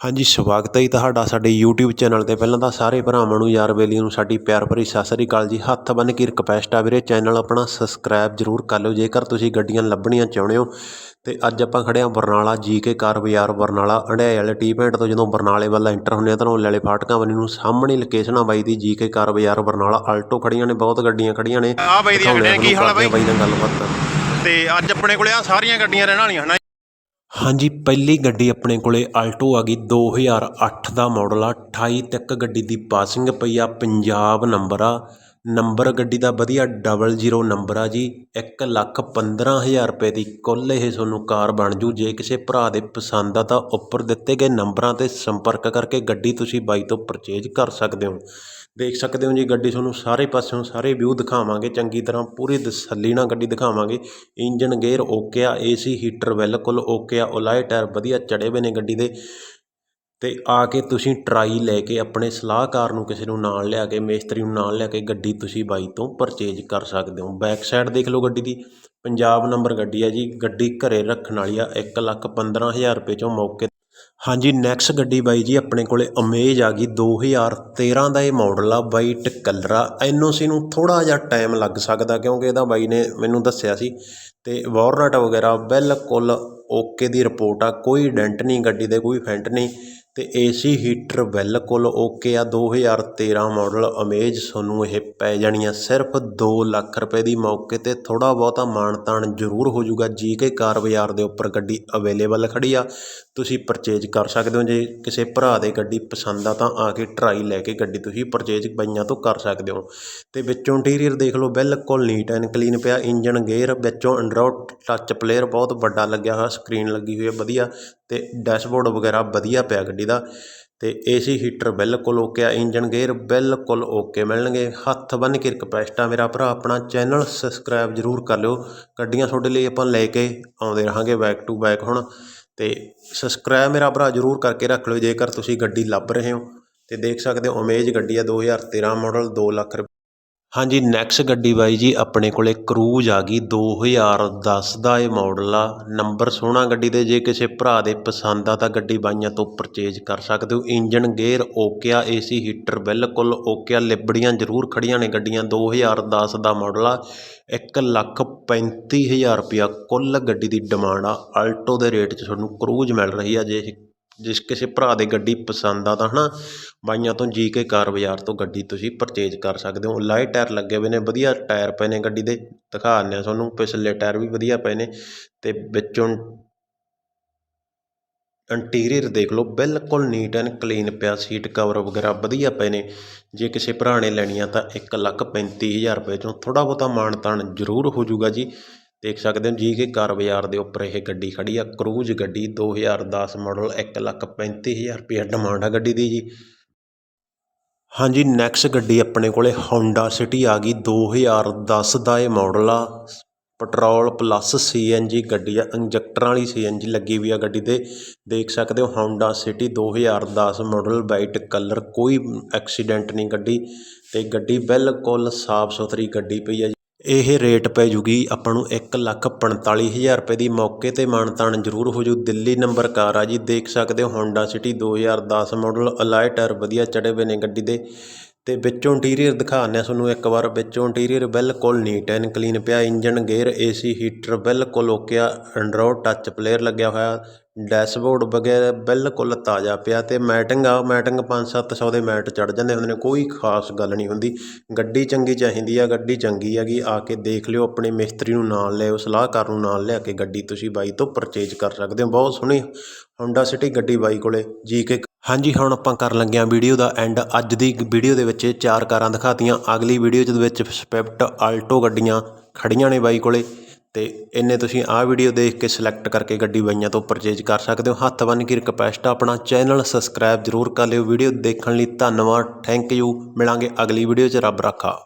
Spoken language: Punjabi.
ਹਾਂਜੀ ਸਵਾਗਤ ਹੈ ਜੀ ਤੁਹਾਡਾ ਸਾਡੇ YouTube ਚੈਨਲ ਤੇ। ਪਹਿਲਾਂ ਤਾਂ ਸਾਰੇ ਭਰਾਵਾਂ ਨੂੰ ਯਾਰ ਬੇਲੀਆਂ ਨੂੰ ਸਾਡੀ ਪਿਆਰ ਭਰੀ ਸਤਿ ਸ੍ਰੀ ਅਕਾਲ ਜੀ। ਹੱਥ ਬੰਨ੍ਹ ਕੇ ਰਿਕਵੈਸਟ ਆ ਵੀਰੇ ਚੈਨਲ ਆਪਣਾ ਸਬਸਕ੍ਰਾਈਬ ਜਰੂਰ ਕਰ ਲਿਓ। ਜੇਕਰ ਤੁਸੀਂ ਗੱਡੀਆਂ ਲੱਭਣੀਆਂ ਚਾਹੁੰਦੇ ਹੋ ਤੇ ਅੱਜ ਆਪਾਂ ਖੜੇ ਹਾਂ ਬਰਨਾਲਾ ਜੀਕੇ ਕਾਰ ਬਾਜ਼ਾਰ ਬਰਨਾਲਾ ਹੰਡਿਆਏ ਵਾਲੇ ਟੀ ਪੁਆਇੰਟ ਤੋਂ। ਜਦੋਂ ਬਰਨਾਲੇ ਵੱਲ ਐਂਟਰ ਹੁੰਦੇ ਆ ਤਾਂ ਵਾਲੇ ਫਾਟਕਾਂ ਬੰਨੀ ਨੂੰ ਸਾਹਮਣੇ ਲੋਕੇਸ਼ਨ ਆ ਬਾਈ ਦੀ ਜੀਕੇ ਕਾਰ ਬਾਜ਼ਾਰ ਬਰਨਾਲਾ ਆਲਟੋ ਖੜੀਆਂ ਨੇ ਬਹੁਤ ਗੱਡੀਆਂ ਖੜੀਆਂ ਨੇ। ਆ ਬਾਈ ਦੀਆਂ ਆ ਗੱਡੀਆਂ, ਕੀ ਹਾਲ ਆ ਬਾਈ? ਬਾਈ ਨਾਲ ਗੱਲਬਾਤ। ਤੇ ਅੱਜ ਆਪਣੇ ਕੋਲੇ ਆ ਸਾਰੀਆਂ ਗੱਡੀਆਂ ਰਹਿਣ ਵਾਲੀਆਂ ਹਨਾ ਹਾਂਜੀ, ਪਹਿਲੀ ਗੱਡੀ ਆਪਣੇ ਕੋਲ ਆਲਟੋ ਆ ਗਈ। 2008 ਦਾ ਮਾਡਲ ਆ। 28 ਤੱਕ ਗੱਡੀ ਦੀ ਪਾਸਿੰਗ ਪਈ ਆ। ਪੰਜਾਬ ਨੰਬਰ ਆ। ਨੰਬਰ ਗੱਡੀ ਦਾ ਵਧੀਆ ਡਬਲ ਜ਼ੀਰੋ ਨੰਬਰ ਆ ਜੀ। ਇੱਕ ਲੱਖ ਪੰਦਰਾਂ ਹਜ਼ਾਰ ਰੁਪਏ ਦੀ ਕੁੱਲ ਇਹ ਤੁਹਾਨੂੰ ਕਾਰ ਬਣ ਜੂ। ਜੇ ਕਿਸੇ ਭਰਾ ਦੇ ਪਸੰਦ ਆ ਤਾਂ ਉੱਪਰ ਦਿੱਤੇ ਗਏ ਨੰਬਰਾਂ ਤੇ ਸੰਪਰਕ ਕਰਕੇ ਗੱਡੀ ਤੁਸੀਂ ਬਾਈ ਤੋਂ ਪਰਚੇਜ ਕਰ ਸਕਦੇ ਹੋ। ਦੇਖ ਸਕਦੇ ਹੋ ਜੀ, ਗੱਡੀ ਤੁਹਾਨੂੰ ਸਾਰੇ ਪਾਸਿਓਂ ਸਾਰੇ ਵਿਊ ਦਿਖਾਵਾਂਗੇ। ਚੰਗੀ ਤਰ੍ਹਾਂ ਪੂਰੀ ਤਸੱਲੀ ਨਾਲ ਗੱਡੀ ਦਿਖਾਵਾਂਗੇ। ਇੰਜਨ ਗੇਅਰ ਓਕੇ ਆ ਏਸੀ ਹੀਟਰ ਬਿਲਕੁਲ ਓਕੇ ਆ। ਓਲਾਏ ਟਾਇਰ ਵਧੀਆ ਚੜੇ ਹੋਏ ਨੇ ਗੱਡੀ ਦੇ। ਅਤੇ ਆ ਕੇ ਤੁਸੀਂ ਟਰਾਈ ਲੈ ਕੇ ਆਪਣੇ ਸਲਾਹਕਾਰ ਨੂੰ ਕਿਸੇ ਨੂੰ ਨਾਲ ਲਿਆ ਕੇ, ਮੇਸਤਰੀ ਨੂੰ ਨਾਲ ਲਿਆ ਕੇ ਗੱਡੀ ਤੁਸੀਂ ਬਾਈ ਤੋਂ ਪਰਚੇਜ ਕਰ ਸਕਦੇ ਹੋ। ਬੈਕ ਸਾਈਡ ਦੇਖ ਲਓ ਗੱਡੀ ਦੀ। ਪੰਜਾਬ ਨੰਬਰ ਗੱਡੀ ਆ ਜੀ। ਗੱਡੀ ਘਰੇ ਰੱਖਣ ਵਾਲੀ ਆ ਇੱਕ ਲੱਖ ਪੰਦਰਾਂ ਹਜ਼ਾਰ ਰੁਪਏ ਚੋਂ ਮੌਕੇ ਹਾਂਜੀ ਨੈਕਸਟ ਗੱਡੀ ਬਾਈ ਜੀ ਆਪਣੇ ਕੋਲੇ ਅਮੇਜ ਆ ਗਈ। 2013 ਦਾ ਇਹ ਮਾਡਲ ਆ ਵਾਈਟ ਕਲਰ ਆ। ਐਨਓਸੀ ਨੂੰ ਥੋੜਾ ਜਿਹਾ ਟਾਈਮ ਲੱਗ ਸਕਦਾ ਕਿਉਂਕਿ ਇਹਦਾ ਬਾਈ ਨੇ ਮੈਨੂੰ ਦੱਸਿਆ ਸੀ। ਤੇ ਵਾਰਨਟ ਵਗੈਰਾ ਬਿਲਕੁਲ ਓਕੇ ਦੀ ਰਿਪੋਰਟ ਆ। ਕੋਈ ਡੈਂਟ ਨਹੀਂ, ਗੱਡੀ ਦੇ ਕੋਈ ਫੈਂਟ ਨਹੀਂ। ਅਤੇ ਏ ਸੀ ਹੀਟਰ ਬਿਲਕੁਲ ਓਕੇ ਆ। 2013 ਮਾਡਲ ਅਮੇਜ ਤੁਹਾਨੂੰ ਇਹ ਪੈ ਜਾਣੀ ਆ। ਸਿਰਫ ਦੋ ਲੱਖ ਰੁਪਏ ਦੀ ਮੌਕੇ ਤੇ ਥੋੜ੍ਹਾ ਬਹੁਤਾ ਮਾਣ ਤਾਣ ਜ਼ਰੂਰ ਹੋ ਜੂਗਾ ਜੀ ਕੇ ਕਾਰ ਬਾਜ਼ਾਰ ਦੇ ਉੱਪਰ ਗੱਡੀ ਅਵੇਲੇਬਲ ਖੜ੍ਹੀ ਆ। ਤੁਸੀਂ ਪਰਚੇਜ ਕਰ ਸਕਦੇ ਹੋ। ਜੇ ਕਿਸੇ ਭਰਾ ਦੇ ਗੱਡੀ ਪਸੰਦ ਆ ਤਾਂ ਆ ਕੇ ਟਰਾਈ ਲੈ ਕੇ ਗੱਡੀ ਤੁਸੀਂ ਪਰਚੇਜ ਬਈਆਂ ਤੋਂ ਕਰ ਸਕਦੇ ਹੋ। ਅਤੇ ਵਿੱਚੋਂ ਇੰਟੀਰੀਅਰ ਦੇਖ ਲਓ, ਬਿਲਕੁਲ ਨੀਟ ਐਂਡ ਕਲੀਨ ਪਿਆ। ਇੰਜਨ ਗੇਅਰ ਵਿੱਚੋਂ ਐਂਡਰੋਇਡ ਟੱਚ ਪਲੇਅਰ ਬਹੁਤ ਵੱਡਾ ਲੱਗਿਆ ਹੋਇਆ। ਸਕਰੀਨ ਲੱਗੀ ਹੋਈ ਹੈ ਵਧੀਆ। ਅਤੇ ਡੈਸ਼ਬੋਰਡ ਵਗੈਰਾ ਵਧੀਆ ਪਿਆ ਗੱਡੀ ਦਾ ਤੇ ਏਸੀ ਹੀਟਰ ਬਿਲਕੁਲ ਓਕੇ ਆ ਇੰਜਨ ਗੇਅਰ ਬਿਲਕੁਲ ਓਕੇ ਮਿਲਣਗੇ। ਹੱਥ ਬੰਨ੍ਹ ਕੇ ਰਿਕੁਐਸਟ ਆ ਮੇਰਾ ਭਰਾ, ਆਪਣਾ ਚੈਨਲ ਸਬਸਕ੍ਰਾਈਬ ਜ਼ਰੂਰ ਕਰ ਲਿਓ। ਗੱਡੀਆਂ ਤੁਹਾਡੇ ਲਈ ਆਪਾਂ ਲੈ ਕੇ ਆਉਂਦੇ ਰਹਾਂਗੇ ਬੈਕ ਟੂ ਬੈਕ ਹੁਣ। ਅਤੇ ਸਬਸਕ੍ਰਾਈਬ ਮੇਰਾ ਭਰਾ ਜ਼ਰੂਰ ਕਰਕੇ ਰੱਖ ਲਿਓ ਜੇਕਰ ਤੁਸੀਂ ਗੱਡੀ ਲੱਭ ਰਹੇ ਹੋ। ਅਤੇ ਦੇਖ ਸਕਦੇ ਹੋ ਅਮੇਜ ਗੱਡੀ ਆ 2013 ਮਾਡਲ ਦੋ ਲੱਖ ਰੁਪਏ ਹਾਂਜੀ ਨੈਕਸਟ ਗੱਡੀ ਬਾਈ ਜੀ ਆਪਣੇ ਕੋਲ ਕਰੂਜ਼ ਆ ਗਈ 2010 ਦਾ ਇਹ ਮਾਡਲ ਆ। ਨੰਬਰ ਸੋਹਣਾ ਗੱਡੀ ਦੇ ਜੇ ਕਿਸੇ ਭਰਾ ਦੇ ਪਸੰਦ ਆ ਤਾਂ ਗੱਡੀ ਬਾਈਆਂ ਤੋਂ ਪਰਚੇਜ ਕਰ ਸਕਦੇ ਹੋ। ਇੰਜਨ ਗੇਅਰ ਓਕੇ ਆ ਏਸੀ ਹੀਟਰ ਬਿਲਕੁਲ ਓਕੇ ਆ। ਲਿਬੜੀਆਂ ਜ਼ਰੂਰ ਖੜੀਆਂ ਨੇ ਗੱਡੀਆਂ 2010 ਦਾ ਮਾਡਲ ਆ। ਇੱਕ ਲੱਖ ਪੈਂਤੀ ਹਜ਼ਾਰ ਰੁਪਇਆ ਕੁੱਲ ਗੱਡੀ ਦੀ ਡਿਮਾਂਡ ਆ। ਆਲਟੋ ਦੇ ਰੇਟ 'ਚ ਤੁਹਾਨੂੰ ਕਰੂਜ਼ ਮਿਲ ਰਹੀ ਆ, ਜੇ ਜਿਸ ਕਿਸੇ ਭਰਾ ਦੇ ਗੱਡੀ ਪਸੰਦ ਆ ਤਾਂ ਹੈ ਨਾ ਬਾਈਆਂ ਤੋਂ ਜੀ ਕੇ ਕਾਰ ਬਾਜ਼ਾਰ ਤੋਂ ਗੱਡੀ ਤੁਸੀਂ ਪਰਚੇਜ ਕਰ ਸਕਦੇ ਹੋ। ਲਾਈਟ ਟਾਇਰ ਲੱਗੇ ਹੋਏ ਨੇ, ਵਧੀਆ ਟਾਇਰ ਪਏ ਨੇ ਗੱਡੀ ਦੇ, ਦਿਖਾ ਦਿੰਦੇ ਹਾਂ ਤੁਹਾਨੂੰ, ਪਿਛਲੇ ਟਾਇਰ ਵੀ ਵਧੀਆ ਪਏ ਨੇ ਅਤੇ ਵਿੱਚੋਂ ਇੰਟੀਰੀਅਰ ਦੇਖ ਲਓ, ਬਿਲਕੁਲ ਨੀਟ ਐਂਡ ਕਲੀਨ ਪਿਆ ਸੀਟ ਕਵਰ ਵਗੈਰਾ ਵਧੀਆ ਪਏ ਨੇ। ਜੇ ਕਿਸੇ ਭਰਾ ਨੇ ਲੈਣੀਆਂ ਤਾਂ ਇੱਕ ਲੱਖ ਪੈਂਤੀ ਹਜ਼ਾਰ ਰੁਪਏ ਚੋਂ ਥੋੜ੍ਹਾ ਬਹੁਤਾ ਮਾਣ ਤਾਣ ਜ਼ਰੂਰ ਹੋ ਜਾਊਗਾ ਜੀ। ਦੇਖ ਸਕਦੇ ਹੋ ਜੀ ਕੇ ਕਾਰ ਬਾਜ਼ਾਰ ਦੇ ਉੱਪਰ ਇਹ ਗੱਡੀ ਖੜ੍ਹੀ ਆ, ਕਰੂਜ਼ ਗੱਡੀ 2010 ਮਾਡਲ, ਇੱਕ ਲੱਖ ਪੈਂਤੀ ਹਜ਼ਾਰ ਰੁਪਏ ਡਿਮਾਂਡ ਆ ਗੱਡੀ ਦੀ ਜੀ। ਹਾਂਜੀ ਨੈਕਸਟ ਗੱਡੀ ਆਪਣੇ ਕੋਲੇ ਹੋਂਡਾ ਸਿਟੀ ਆ ਗਈ 2010 ਦਾ ਇਹ ਮਾਡਲ ਆ। ਪੈਟਰੋਲ ਪਲੱਸ ਸੀਐਨਜੀ ਗੱਡੀ ਆ, ਇੰਜੈਕਟਰਾਂ ਵਾਲੀ ਸੀਐਨਜੀ ਲੱਗੀ ਵੀ ਆ ਗੱਡੀ ਤੇ। ਦੇਖ ਸਕਦੇ ਹੋ Honda City 2010 model white colour ਕੋਈ ਐਕਸੀਡੈਂਟ ਨਹੀਂ ਗੱਡੀ। ਤੇ ਗੱਡੀ ਬਿਲਕੁਲ ਸਾਫ਼ ਸੁਥਰੀ ਗੱਡੀ ਪਈ ਆ ਜੀ। ਇਹ ਰੇਟ ਪੈ ਜੂਗੀ। ਆਪਾਂ ਨੂੰ ਇੱਕ ਲੱਖ ਪੰਤਾਲੀ ਹਜ਼ਾਰ ਰੁਪਏ ਦੀ ਮੌਕੇ ਤੇ ਮਾਨਤਾਨ ਜ਼ਰੂਰ ਹੋ ਜੂ। ਦਿੱਲੀ ਨੰਬਰ ਕਾਰ ਆ ਜੀ। ਦੇਖ ਸਕਦੇ ਹੋ Honda City 2010 model alloy tyre ਵਧੀਆ ਚੜੇ ਹੋਏ ਨੇ ਗੱਡੀ ਦੇ। ਤੇ ਵਿੱਚੋਂ ਇੰਟੀਰੀਅਰ ਦਿਖਾਉਂਦੇ ਹਾਂ ਤੁਹਾਨੂੰ ਇੱਕ ਵਾਰ। ਵਿੱਚੋਂ ਇੰਟੀਰੀਅਰ ਬਿਲਕੁਲ ਨੀਟ ਐਂਡ ਕਲੀਨ ਪਿਆ। ਇੰਜਨ ਗੇਅਰ ਏਸੀ ਹੀਟਰ ਬਿਲਕੁਲ ਓਕੇ ਆ। ਐਂਡਰੋਇਡ ਟੱਚ ਪਲੇਅਰ ਲੱਗਿਆ ਹੋਇਆ। ਡੈਸ਼ਬੋਰਡ ਵਗੈਰਾ ਬਿਲਕੁਲ ਤਾਜ਼ਾ ਪਿਆ ਅਤੇ ਮੈਟਿੰਗ ਆ, ਮੈਟਿੰਗ 5-700 ਦੇ ਮੈਟ ਚੜ ਜਾਂਦੇ ਹੁੰਦੇ ਨੇ, ਕੋਈ ਖਾਸ ਗੱਲ ਨਹੀਂ ਹੁੰਦੀ। ਗੱਡੀ ਚੰਗੀ ਚਾਹੀਦੀ ਆ, ਗੱਡੀ ਚੰਗੀ ਹੈਗੀ, ਆ ਕੇ ਦੇਖ ਲਿਓ, ਆਪਣੇ ਮਿਸਤਰੀ ਨੂੰ ਨਾਲ ਲਿਆਓ ਸਲਾਹਕਾਰ ਨੂੰ ਨਾਲ ਲਿਆ ਕੇ ਗੱਡੀ ਤੁਸੀਂ ਬਾਈ ਤੋਂ ਪਰਚੇਜ ਕਰ ਸਕਦੇ ਹੋ। ਬਹੁਤ ਸੋਹਣੀ ਹੋਂਡਾ ਸਿਟੀ ਗੱਡੀ ਬਾਈ ਕੋਲੇ ਜੀ ਕੇ ਹਾਂਜੀ, ਹੁਣ ਆਪਾਂ ਕਰਨ ਲੱਗੇ ਹਾਂ ਵੀਡੀਓ ਦਾ ਐਂਡ ਅੱਜ ਦੀ ਵੀਡੀਓ ਦੇ ਵਿੱਚ ਚਾਰ ਕਾਰਾਂ ਦਿਖਾਤੀਆਂ। ਅਗਲੀ ਵੀਡੀਓ ਦੇ ਵਿੱਚ ਸਪਿਫਟ ਆਲਟੋ ਗੱਡੀਆਂ ਖੜੀਆਂ ਨੇ ਬਾਈ ਕੋਲੇ। ਅਤੇ ਇੰਨੇ ਤੁਸੀਂ ਆਹ ਵੀਡੀਓ ਦੇਖ ਕੇ ਸਿਲੈਕਟ ਕਰਕੇ ਗੱਡੀ ਬਾਈਆਂ ਤੋਂ ਪਰਚੇਜ ਕਰ ਸਕਦੇ ਹੋ। ਹੱਥ ਬੰਨ੍ਹ ਕੇ ਰਿਕਵੈਸਟ ਆ ਆਪਣਾ ਚੈਨਲ ਸਬਸਕ੍ਰਾਈਬ ਜ਼ਰੂਰ ਕਰ ਲਿਓ। ਵੀਡੀਓ ਦੇਖਣ ਲਈ ਧੰਨਵਾਦ। ਥੈਂਕ ਯੂ ਮਿਲਾਂਗੇ ਅਗਲੀ ਵੀਡੀਓ 'ਚ। ਰੱਬ ਰੱਖਾ।